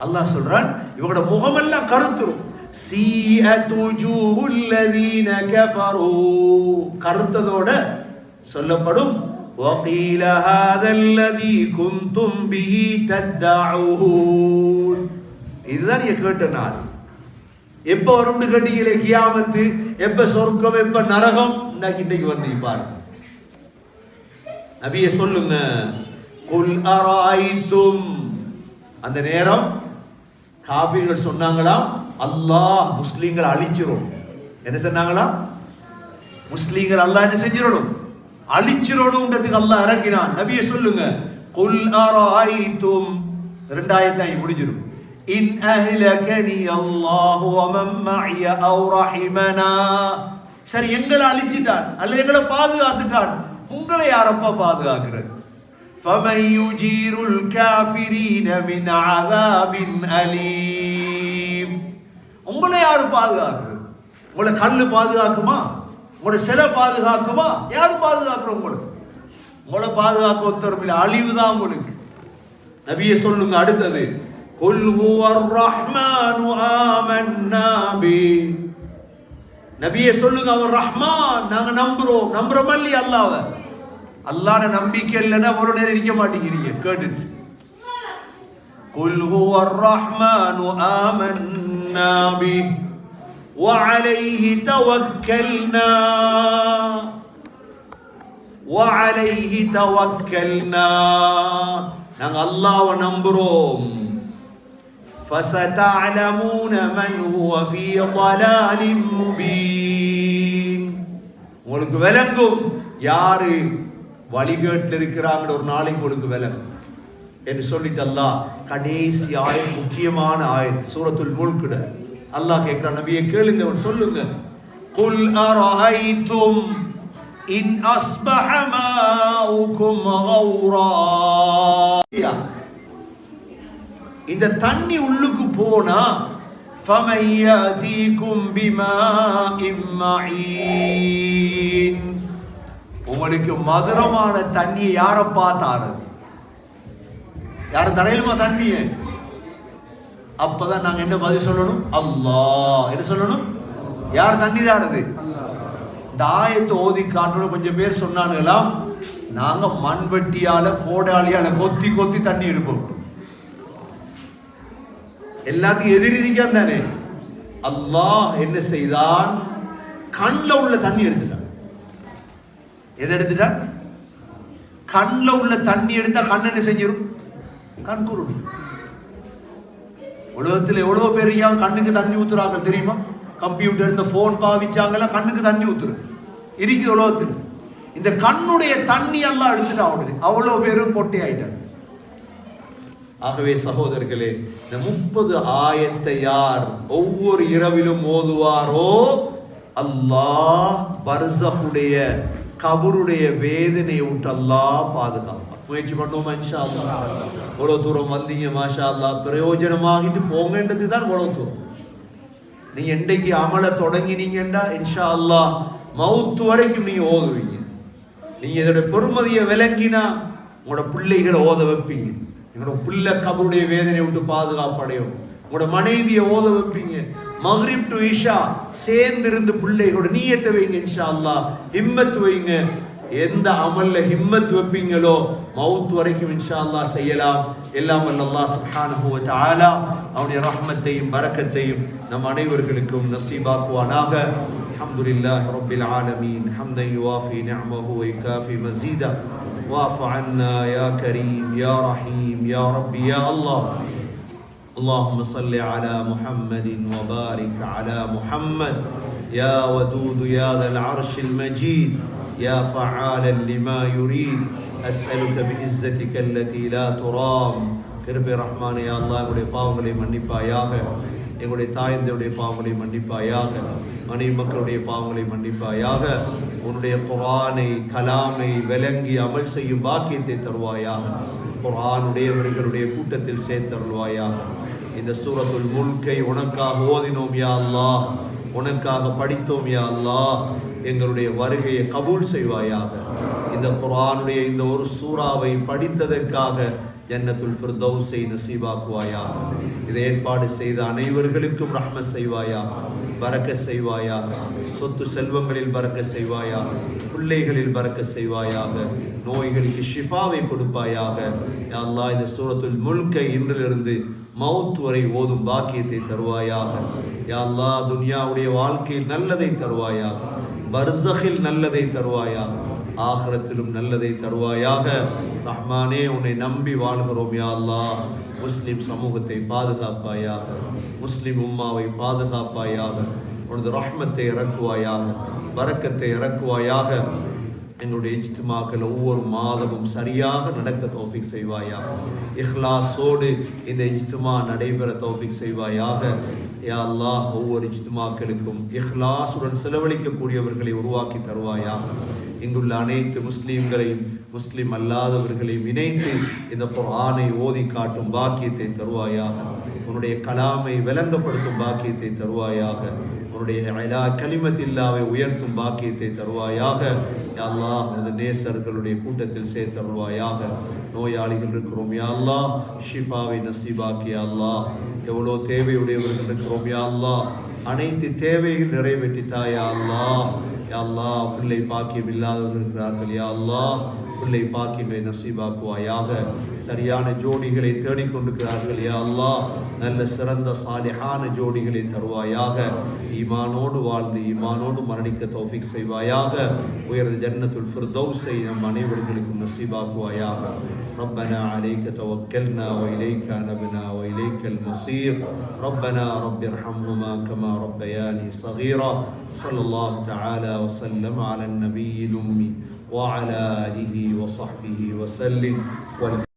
அல்லாஹ் சொல்றான் இவங்களோட முகமெல்லாம் கருத்துரும் சீஅத் wujuhul ladina கஃபரு கருத்ததோட சொல்லப்படும் وقيل هذا الذي كنتم به تدعون இதுதான் நீங்க கேட்ட நாள் எப்ப வரும்னு கேட்டீங்களே கியாமத்து எப்ப சொர்க்கம் எப்ப நரகம் இன்னைக்கு இன்னைக்கு வந்து பாருங்க நபியே சொல்லுங்க குல் அராய்தும் அந்த நேரம் காபீர்கள் சொன்னாங்களாம் அல்லாஹ் முஸ்லீம்களை அழிச்சிரும். என்ன சொன்னாங்களாம்? முஸ்லீம்கள் அல்லாஹ் என்ன செஞ்சிடணும் அழிச்சிடணும்ன்றதுக்கு அல்லாஹ் இறக்கினான். நபியை சொல்லுங்க. குல் அராய்தும் ரெண்டாயிரத்தி முடிஞ்சிடும் இன் அஹ்லகனி அல்லாஹ் வமன் மஇய அவ் ரஹிமனா சரி எங்களை அழிச்சிட்டான். அல்ல எங்களை பாதுகாத்துட்டான். உங்களை யாரப்பா பாதுகாக்கிறது? فمن يجير الكافرين من عذاب أليم உங்களை யாரு பாதுகாக்குறது உங்களை கல்லு பாதுகாக்குமா உங்களை சிலை பாதுகாக்குமா யாரு பாதுகாக்குற உங்களை உங்களை பாதுகாக்க ஒருத்தரும் இல்லை அழிவு தான் உங்களுக்கு நபியை சொல்லுங்க அடுத்தது قل هو الرحمن آمنا به நபியை சொல்லுங்க அவர் ரஹ்மான் நாங்க நம்புறோம் நம்புறோம் இல்லையா அல்லாஹ்வை அல்லாஹ்ன நம்பிக்கை இல்லைன்னா ஒரு நேரம் இருக்க மாட்டேங்கிறீங்க கேட்டுட்டு قل هو الرحمن آمنا به وعليه توكلنا وعليه توكلنا நாங்க அல்லாஹ்வை நம்புறோம் فستعلمون من هو في ضلال مبين உங்களுக்கு விளங்கும் யாரு வழிகேட்டில் இருக்கிறாங்கன்னு ஒரு நாளைக்கு உங்களுக்கு விளங்கும் என்று சொல்லிட்டு அல்லாஹ் கடைசி ஆயத் முக்கியமான ஆயத் சூரத்துல் முல்குட அல்லாஹ் கேட்கிறான் நபியை கேளுங்க அவர் சொல்லுங்க குல் அரஐத்தும் இன் அஸ்பஹ மாஉக்கும் கௌரா இந்த தண்ணி உள்ளுக்கு போனா فَمَنْ يَأْتِيكُمْ بِمَاءٍ مَعِينٍ உங்களுக்கு மதுரமான தண்ணியை யார பார்த்தாரு யார் தரையிலுமா தண்ணிய? அப்பதான் நாங்க என்ன பதில் சொல்லணும்? அல்லா என்ன சொல்லணும்? யார் தண்ணி தாரது? இந்த ஆயத்தை ஓதி காட்டணும். கொஞ்சம் பேர் சொன்னானுங்களாம் நாங்க மண்வெட்டியால கோடாளியால கொத்தி கொத்தி தண்ணி எடுப்போம். எல்லாத்துக்கும் எதிரிக்கான் தானே. அல்லாஹ் என்ன செய்தான்? கண்ல உள்ள தண்ணி எடுத்து எதை எடுத்துட்டா? கண்ணில் உள்ள தண்ணி எடுத்தா கண் என்ன செஞ்சிடும் கண் குருடு. உலகத்துல எவ்வளவு பேர் ஏன் கண்ணுக்கு தண்ணி ஊத்துறாங்க தெரியுமா? கம்ப்யூட்டர் இந்த போன் பாவிச்சாங்கல்ல கண்ணுக்கு தண்ணி ஊத்துரு. இருக்குது உலகத்தில். இந்த கண்ணுடைய தண்ணி எல்லாம் எடுத்துட்டா அவனுக்கு. அவ்வளவு பேரும் பொட்டை ஆயிட்டாங்க. ஆகவே சகோதரர்களே இந்த முப்பது ஆயத்தை யார் ஒவ்வொரு இரவிலும் ஓதுவாரோ? அல்லாஹ் பர்சஹுடைய கபருடைய வேதனையை விட்டு அல்லாஹ் பாதுகாப்பான். முயற்சி பண்ணுவோம் இன்ஷா அல்லாஹ் இவ்வளவு தூரம் வந்தீங்க மாஷா பிரயோஜனமாகிட்டு போங்கன்றது தான் இவ்வளவு தூரம். நீ என்றைக்கு அமல தொடங்கினீங்கன்னா இன்ஷா அல்லாஹ் மவுத்து வரைக்கும் நீங்க ஓதுவீங்க. நீங்க இதோட பெருமதியை விளங்கினா உங்களோட பிள்ளைகளை ஓத வைப்பீங்க. எங்களோட பிள்ளை கபருடைய வேதனை விட்டு பாதுகாப்படையும் உங்களோட மனைவியை ஓத வைப்பீங்க. மஹ்ரிப் டு இஷா சேர்ந்து இருந்து பிள்ளைகளோட நீயத்தை வைங்க இன்ஷா அல்லாஹ் ஹிம்மத் வைங்க எந்த அமல்ல ஹிம்மத் வைப்பீங்களோ மவுத் வரைக்கும் இன்ஷா அல்லாஹ் செய்யலாம் எல்லாம் வல்ல அல்லாஹ் சுப்ஹானஹு வ தஆலா அவனுடைய ரஹ்மத்தையும் பரக்கத்தையும் நம் அனைவர்களுக்கும் நசீபாக்குவானாக அல்ஹம்துலில்லாஹி ரப்பில் ஆலமீன் ஹம்தன் யுவாஃபி நிஅமஹு வ யுகாஃபி மஸீதா واعف عنا يا كريم يا رحيم يا ربي يا الله اللهم صل على محمد وبارك على محمد يا ودود يا ذا العرش المجيد يا فعالا لما يريد أسألك بعزتك التي لا ترام கிருபை ரஹ்மான் யா அல்லாஹ் எங்களுடைய பாவங்களை மன்னிப்பாயாக எங்களுடைய தாயந்தருடைய பாவங்களை மன்னிப்பாயாக மனைவி மக்களுடைய பாவங்களை மன்னிப்பாயாக உன்னுடைய குரானை கலாமை விளங்கி அமல் செய்யும் பாக்கியத்தை தருவாயாக குரானுடையவர்களுடைய கூட்டத்தில் சேர்த்தருள்வாயாக இந்த சூரத்துல் முல்கை உனக்காக ஓதினோம் யா அல்லா உனக்காக படித்தோம் யா அல்லா எங்களுடைய வருகையை கபூல் செய்வாயாக. இந்த குரானுடைய இந்த ஒரு சூறாவை படித்ததற்காக ஜன்னத்துல் ஃபிர்தௌஸை நசீபாக்குவாயா இதை ஏற்பாடு செய்த அனைவர்களுக்கும் ரஹ்ம செய்வாயா பறக்க செய்வாயாக. சொத்து செல்வங்களில் பறக்க செய்வாயாக. பிள்ளைகளில் பறக்க செய்வாயாக. நோய்களுக்கு ஷிஃபாவை கொடுப்பாயாக. யா அல்லாஹ் இந்த சூரத்துல் முல்கை இன்றிலிருந்து மவுத் வரை ஓதும் பாக்கியத்தை தருவாயாக. யா துன்யாவுடைய துனியாவுடைய வாழ்க்கையில் நல்லதை தருவாயாக. பர்சகில் நல்லதை தருவாயாக. ஆகரத்திலும் நல்லதை தருவாயாக. ரஹ்மானே உன்னை நம்பி வாழ்கிறோம் யாழ்லா முஸ்லிம் சமூகத்தை பாதுகாப்பாயாக. முஸ்லிம் உம்மாவை பாதுகாப்பாயாக. உனது ரஹ்மத்தை இறக்குவாயாக. பரக்கத்தை இறக்குவாயாக. எங்களுடைய இஜ்துமாக்கள் ஒவ்வொரு மாதமும் சரியாக நடக்க தோஃபிக் செய்வாயாக. இஹ்லாஸோடு இந்த இஜ்துமா நடைபெற தோஃபிக் செய்வாயாக. யா அல்லாஹ் ஒவ்வொரு இஜ்துமாக்களுக்கும் இஹ்லாஸுடன் செலவழிக்கக்கூடியவர்களை உருவாக்கி தருவாயாக. இங்குள்ள அனைத்து முஸ்லீம்களையும் முஸ்லிம் அல்லாதவர்களையும் இணைத்து இந்த ஆணை ஓதி காட்டும் பாக்கியத்தை தருவாயாக. உன்னுடைய கலாமை விளங்கப்படுத்தும் பாக்கியத்தை தருவாயாக. அவருடைய அலா கலிமத்தில்லாவை உயர்த்தும் பாக்கியத்தை தருவாயாக. யாழ்லா அல்லாஹ் நேசர்களுடைய கூட்டத்தில் சேர்த்தருள்வாயாக நோயாளிகள் இருக்கிறோம். யா அல்லாஹ் ஷிஃபாவை நசீபாக்கி அல்லாஹ். எவ்வளோ தேவையுடையவர்கள் இருக்கிறோம். யா அல்லாஹ் அனைத்து தேவைகள் நிறைவேற்றித்தா. யா அல்லாஹ். யா அல்லாஹ் பிள்ளை பாக்கியம் இல்லாதவர்கள் இருக்கிறார்கள். யா அல்லாஹ் பிள்ளை பாக்கியங்களை நசீபாக்குவாயாக சரியான ஜோடிகளை தேடிக்கொண்டிருக்கிறார்கள் யா அல்லாஹ் நல்ல சிறந்த சாலிஹான ஜோடிகளை தருவாயாக ஈமானோடு வாழ்ந்து ஈமானோடு மரணிக்க தௌஃபிக் செய்வாயாக உயர்ந்த ஜன்னத்துல் ஃபிர்தௌஸை நம் அனைவர்களுக்கும் நசீபாக்குவாயாக ربنا عليك توكلنا وإليك أنبنا وإليك المصير ربنا رب ارحمهما كما ربياني صغيرا صلى الله تعالى وسلم على النبي الأمي وعلى آله وصحبه وسلم.